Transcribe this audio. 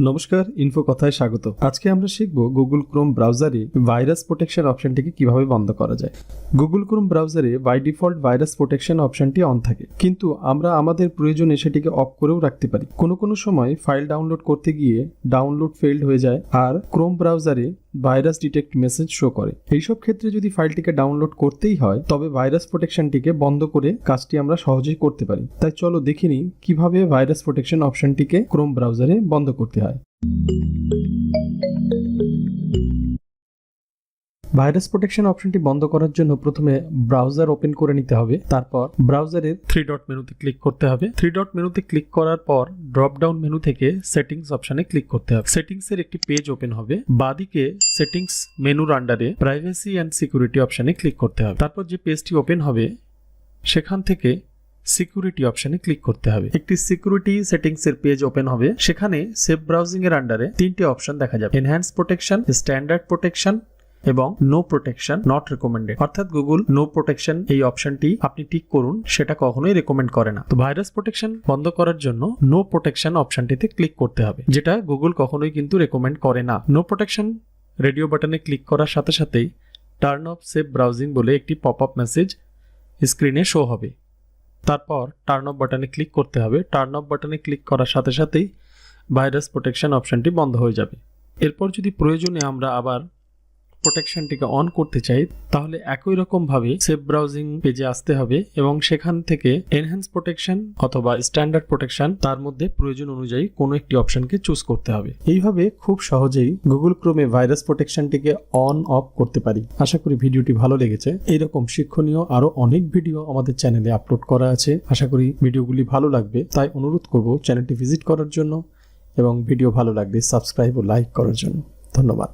নমস্কার, ইনফো কথায় স্বাগত। আজকে আমরা শিখব গুগল ক্রোম ব্রাউজারে ভাইরাস প্রোটেকশন অপশনটিকে কীভাবে বন্ধ করা যায়। গুগল ক্রোম ব্রাউজারে বাই ডিফল্ট ভাইরাস প্রোটেকশন অপশনটি অন থাকে। কিন্তু আমরা আমাদের প্রয়োজনে সেটিকে অফ করেও রাখতে পারি। কোনো কোনো সময় ফাইল ডাউনলোড করতে গিয়ে ডাউনলোড ফেল্ড হয়ে যায়। আর ক্রোম ব্রাউজারে ভাইরাস ডিটেক্ট মেসেজ শো করে। এইসব ক্ষেত্রে যদি ফাইলটিকে ডাউনলোড করতেই হয়, তবে ভাইরাস প্রোটেকশনটিকে বন্ধ করে কাজটি আমরা সহজেই করতে পারি। তাই চলো দেখিনি কীভাবে ভাইরাস প্রোটেকশন অপশনটিকে ক্রোম ব্রাউজারে বন্ধ করতে হয়। ভাইরাস প্রোটেকশন অপশনটি বন্ধ করার জন্য প্রথমে ব্রাউজার ওপেন করে নিতে হবে। তারপর ব্রাউজারের থ্রি ডট মেনুতে ক্লিক করতে হবে। থ্রি ডট মেনুতে ক্লিক করার পর ড্রপ ডাউন মেনু থেকে সেটিংস অপশনে ক্লিক করতে হবে। সেটিংস এর একটি পেজ ওপেন হবে। বাদিকে সেটিংস মেনুর আন্ডারে প্রাইভেসি অ্যান্ড সিকিউরিটি অপশনে ক্লিক করতে হবে। তারপর যে পেজটি ওপেন হবে, সেখান থেকে সিকিউরিটি অপশনে ক্লিক করতে হবে। একটি সিকিউরিটি সেটিংস এর পেজ ওপেন হবে। সেখানে সেফ ব্রাউজিং এর আন্ডারে তিনটি অপশন দেখা যাবে। এনহ্যান্স প্রোটেকশন স্ট্যান্ডার্ড প্রোটেকশন এবং নো প্রোটেকশন নট রেকমেন্ডেড অর্থাৎ গুগল নো প্রোটেকশন এই অপশনটি আপনি টিক করুন, সেটা কখনোই রেকমেন্ড করে না। তো ভাইরাস প্রোটেকশন বন্ধ করার জন্য নো প্রোটেকশন অপশনটিতে ক্লিক করতে হবে, যেটা গুগল কখনোই কিন্তু রেকমেন্ড করে না। নো প্রোটেকশন রেডিও বাটনে ক্লিক করার সাথে সাথেই টার্ন অফ সেভ ব্রাউজিং বলে একটি পপ আপ মেসেজ স্ক্রিনে শো হবে। তারপর টার্ন অফ বাটনে ক্লিক করতে হবে। টার্ন অফ বাটনে ক্লিক করার সাথে সাথেই ভাইরাস প্রোটেকশন অপশনটি বন্ধ হয়ে যাবে। এরপর যদি প্রয়োজনে আমরা আবার প্রোটেকশনটিকে অন করতে চাই, তাহলে একই রকমভাবে সেফ ব্রাউজিং পেজে আসতে হবে এবং সেখান থেকে এনহ্যান্স প্রোটেকশন অথবা স্ট্যান্ডার্ড প্রোটেকশন তার মধ্যে প্রয়োজন অনুযায়ী কোনো একটি অপশনকে চুজ করতে হবে। এইভাবে খুব সহজেই গুগল ক্রোমে ভাইরাস প্রোটেকশনটিকে অন অফ করতে পারি। আশা করি ভিডিওটি ভালো লেগেছে। এইরকম শিক্ষণীয় আরও অনেক ভিডিও আমাদের চ্যানেলে আপলোড করা আছে। আশা করি ভিডিওগুলি ভালো লাগবে। তাই অনুরোধ করব চ্যানেলটি ভিজিট করার জন্য এবং ভিডিও ভালো লাগলে সাবস্ক্রাইব ও লাইক করার জন্য। ধন্যবাদ।